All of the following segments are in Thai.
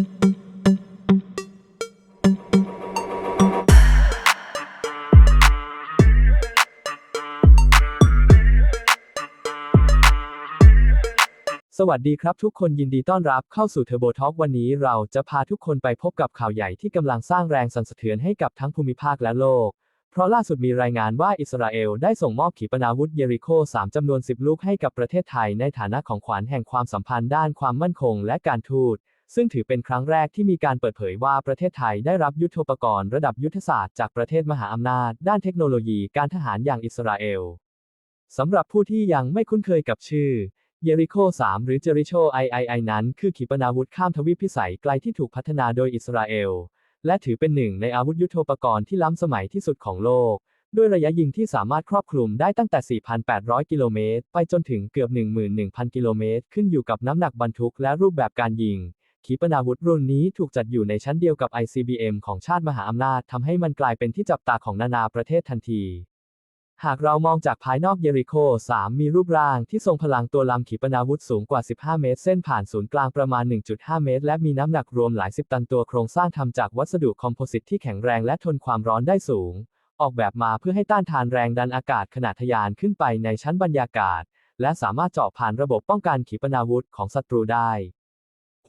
สวัสดีครับทุกคนยินดีต้อนรับเข้าสู่เทอร์โบทอ k วันนี้เราจะพาทุกคนไปพบกับข่าวใหญ่ที่กำลังสร้างแรงสั่นสะเทือนให้กับทั้งภูมิภาคและโลก เพราะล่าสุดมีรายงานว่าอิสราเอลได้ส่งมอบขีปนาวุธเยริโค 3 จำนวน 10 ลูกให้กับประเทศไทยในฐานะของขวัญแห่งความสัมพันธ์ด้านความมั่นคงและการทูต ซึ่งถือเป็นครั้งแรกที่มีการเปิดเผยว่าประเทศไทยได้รับยุทโธปกรณ์ระดับยุทธศาสตร์จากประเทศมหาอำนาจ ด้านเทคโนโลยีการทหารอย่างอิสราเอลสำหรับผู้ที่ยังไม่คุ้นเคยกับชื่อเยริโค 3 หรือเจริโช III นั้น คือขีปนาวุธข้ามทวีปพิสัยไกลที่ถูกพัฒนาโดยอิสราเอล และถือเป็นหนึ่งในอาวุธยุทโธปกรณ์ที่ล้ำสมัยที่สุดของโลก ด้วยระยะยิงที่สามารถครอบคลุมได้ตั้งแต่ 4,800 กิโลเมตร ไปจนถึงเกือบ 11,000 กิโลเมตร ขึ้นอยู่กับน้ำหนักบรรทุกและรูปแบบการยิง ขีปนาวุธรุ่นนี้ถูกจัดอยู่ในชั้นเดียวกับ ICBM ของชาติมหาอำนาจทำให้มันกลายเป็นที่จับตาของนานาประเทศทันที หากเรามองจากภายนอกเยริโค 3 มีรูปร่างที่ทรงพลังตัวลำขีปนาวุธสูงกว่า 15 เมตร เส้นผ่านศูนย์กลางประมาณ 1.5 เมตร และมีน้ำหนักรวมหลายสิบตันตัวโครงสร้างทำจากวัสดุคอมโพสิตที่แข็งแรงและทนความร้อนได้สูง ออกแบบมาเพื่อให้ต้านทานแรงดันอากาศขณะทะยานขึ้นไปในชั้นบรรยากาศ และสามารถเจาะผ่านระบบป้องกันขีปนาวุธของศัตรูได้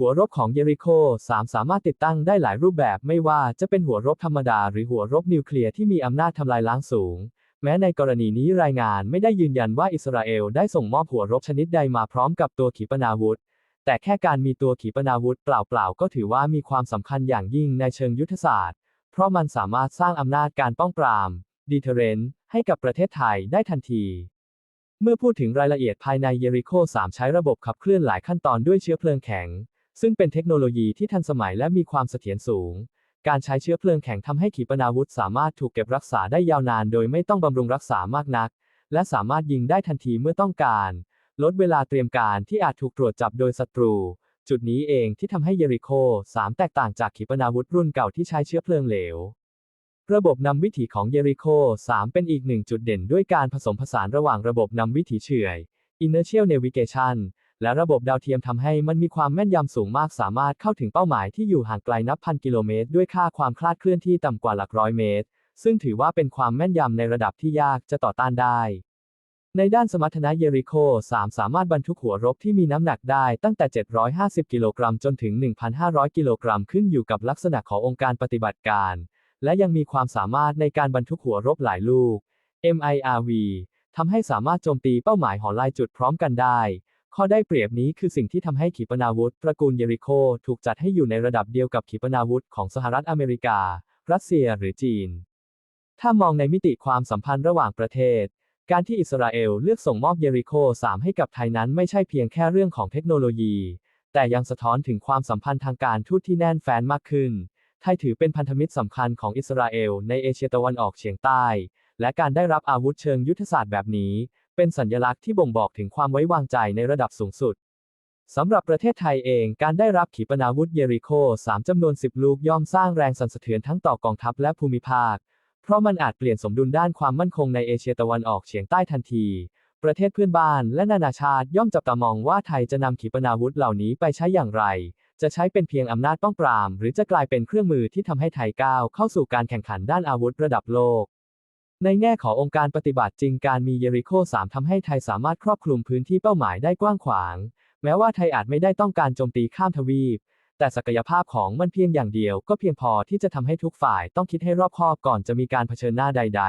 หัวรบของเยริโค3สามารถติดตั้งได้หลายรูปแบบไม่ว่าจะเป็นหัวรบธรรมดาหรือหัวรบนิวเคลียร์ที่มีอำนาจทำลายล้างสูง แม้ในกรณีนี้รายงานไม่ได้ยืนยันว่าอิสราเอลได้ส่งมอบหัวรบชนิดใดมาพร้อมกับตัวขีปนาวุธ แต่แค่การมีตัวขีปนาวุธเปล่าๆก็ถือว่ามีความสำคัญอย่างยิ่งในเชิงยุทธศาสตร์ เพราะมันสามารถสร้างอำนาจการป้องปราม deterrent ให้กับประเทศไทยได้ทันทีเมื่อพูดถึงรายละเอียดภายในเยริโค3ใช้ระบบขับเคลื่อนหลายขั้นตอนด้วยเชื้อเพลิงแข็ง ซึ่งเป็นเทคโนโลยีที่ทันสมัยและมีความเสถียรสูง การใช้เชื้อเพลิงแข็งทำให้ขีปนาวุธสามารถถูกเก็บรักษาได้ยาวนานโดยไม่ต้องบำรุงรักษามากนัก และสามารถยิงได้ทันทีเมื่อต้องการ ลดเวลาเตรียมการที่อาจถูกตรวจจับโดยศัตรู จุดนี้เองที่ทำให้เยริโค 3 แตกต่างจากขีปนาวุธรุ่นเก่าที่ใช้เชื้อเพลิงเหลวระบบนำวิถีของเยริโค 3 เป็นอีกหนึ่งจุดเด่นด้วยการผสมผสานระหว่างระบบนำวิถีเฉื่อย Inertial Navigation และระบบดาวเทียมทำให้มันมีความแม่นยำสูงมากสามารถเข้าถึงเป้าหมายที่อยู่ห่างไกลนับพันกิโลเมตร ด้วยค่าความคลาดเคลื่อนที่ต่ำกว่าหลักร้อยเมตร ซึ่งถือว่าเป็นความแม่นยำในระดับที่ยากจะต่อต้านได้ ในด้านสมรรถนะเยริโค 3 สามารถบรรทุกหัวรบที่มีน้ำหนักได้ตั้งแต่ 750 กิโลกรัมจนถึง 1,500 กิโลกรัมขึ้นอยู่กับลักษณะขององค์การปฏิบัติการ และยังมีความสามารถในการบรรทุกหัวรบหลายลูก MIRV ทำให้สามารถโจมตีเป้าหมายหอลายจุดพร้อมกันได้ ข้อได้เปรียบนี้คือสิ่งที่ทำให้ขีปนาวุธตระกูลเยริโคถูกจัดให้อยู่ในระดับเดียวกับขีปนาวุธของสหรัฐอเมริกา รัสเซียหรือจีน ถ้ามองในมิติความสัมพันธ์ระหว่างประเทศ การที่อิสราเอลเลือกส่งมอบเยริโค 3 ให้กับไทยนั้นไม่ใช่เพียงแค่เรื่องของเทคโนโลยี แต่ยังสะท้อนถึงความสัมพันธ์ทางการทูตที่แน่นแฟ้นมากขึ้น ไทยถือเป็นพันธมิตรสำคัญของอิสราเอลในเอเชียตะวันออกเฉียงใต้ และการได้รับอาวุธเชิงยุทธศาสตร์แบบนี้ เป็นสัญลักษณ์ที่บ่งบอกถึงความไว้วางใจในระดับสูงสุด สำหรับประเทศไทยเองการได้รับขีปนาวุธเยริโค 3 จำนวน 10 ลูกย่อมสร้างแรงสั่นสะเทือนทั้งต่อกองทัพและภูมิภาค เพราะมันอาจเปลี่ยนสมดุลด้านความมั่นคงในเอเชียตะวันออกเฉียงใต้ทันที ประเทศเพื่อนบ้านและนานาชาติย่อมจับตามองว่าไทยจะนำขีปนาวุธเหล่านี้ไปใช้อย่างไร จะใช้เป็นเพียงอำนาจป้องปราม หรือจะกลายเป็นเครื่องมือที่ทำให้ไทยก้าวเข้าสู่การแข่งขันด้านอาวุธระดับโลก ในแง่ขององค์การปฏิบัติจริงการมีเยริโค 3ทำให้ไทยสามารถครอบคลุมพื้นที่เป้าหมายได้กว้างขวาง แม้ว่าไทยอาจไม่ได้ต้องการโจมตีข้ามทวีป แต่ศักยภาพของมันเพียงอย่างเดียว ก็เพียงพอที่จะทำให้ทุกฝ่ายต้องคิดให้รอบคอบก่อนจะมีการเผชิญหน้าใด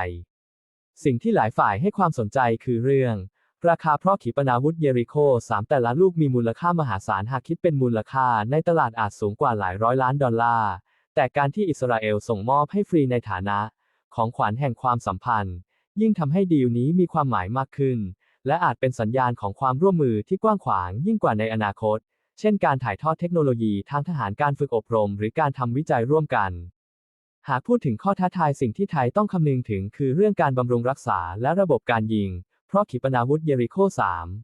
ๆ สิ่งที่หลายฝ่ายให้ความสนใจคือเรื่อง ราคาเพราะขีปนาวุธเยริโค 3 แต่ละลูกมีมูลค่ามหาศาลหากคิดเป็นมูลค่า ในตลาดอาจสูงกว่าหลายร้อยล้านดอลลาร์แต่การที่อิสราเอลส่งมอบให้ฟรีในฐานะ ของขวัญแห่งความสัมพันธ์ ยิ่งทำให้ดีลนี้มีความหมายมากขึ้น และอาจเป็นสัญญาณของความร่วมมือที่กว้างขวางยิ่งกว่าในอนาคต เช่นการถ่ายทอดเทคโนโลยีทางทหารการฝึกอบรม หรือการทำวิจัยร่วมกัน หากพูดถึงข้อท้าทายสิ่งที่ไทยต้องคำนึงถึงคือเรื่องการบำรุงรักษาและระบบการยิง เพราะขีปนาวุธเยริโค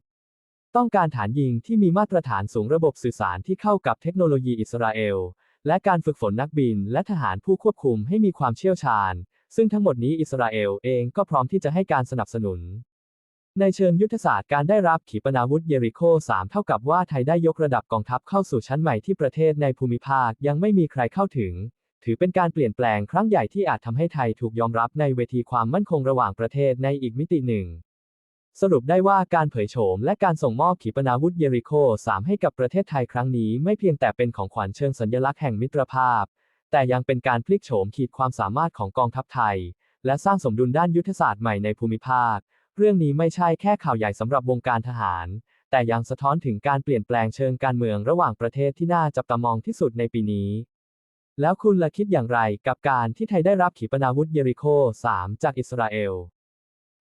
3ต้องการฐานยิงที่มีมาตรฐานสูงระบบสื่อสารที่เข้ากับเทคโนโลยีอิสราเอล และการฝึกฝนนักบินและทหารผู้ควบคุมให้มีความเชี่ยวชาญ ซึ่งทั้งหมดนี้อิสราเอลเองก็พร้อมที่จะให้การสนับสนุน ในเชิงยุทธศาสตร์การได้รับขีปนาวุธเยริโค 3 เท่ากับว่าไทยได้ยกระดับกองทัพเข้าสู่ชั้นใหม่ที่ประเทศในภูมิภาคยังไม่มีใครเข้าถึง ถือเป็นการเปลี่ยนแปลงครั้งใหญ่ที่อาจทำให้ไทยถูกยอมรับในเวทีความมั่นคงระหว่างประเทศในอีกมิติหนึ่งสรุปได้ว่าการเผยโฉมและการส่งมอบขีปนาวุธเยริโค 3 ให้กับประเทศไทยครั้งนี้ไม่เพียงแต่เป็นของขวัญเชิงสัญลักษณ์แห่งมิตรภาพ แต่ยังเป็นการพลิกโฉมขีดความสามารถของกองทัพไทย และสร้างสมดุลด้านยุทธศาสตร์ใหม่ในภูมิภาค เรื่องนี้ไม่ใช่แค่ข่าวใหญ่สำหรับวงการทหาร แต่ยังสะท้อนถึงการเปลี่ยนแปลงเชิงการเมืองระหว่างประเทศที่น่าจับตามองที่สุดในปีนี้ แล้วคุณละคิดอย่างไรกับการที่ไทยได้รับขีปนาวุธเยริโค 3 จากอิสราเอล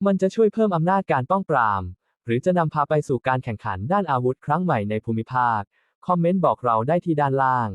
มันจะช่วยเพิ่มอำนาจการป้องปราม หรือจะนำพาไปสู่การแข่งขันด้านอาวุธครั้งใหม่ในภูมิภาค คอมเมนต์บอกเราได้ที่ด้านล่าง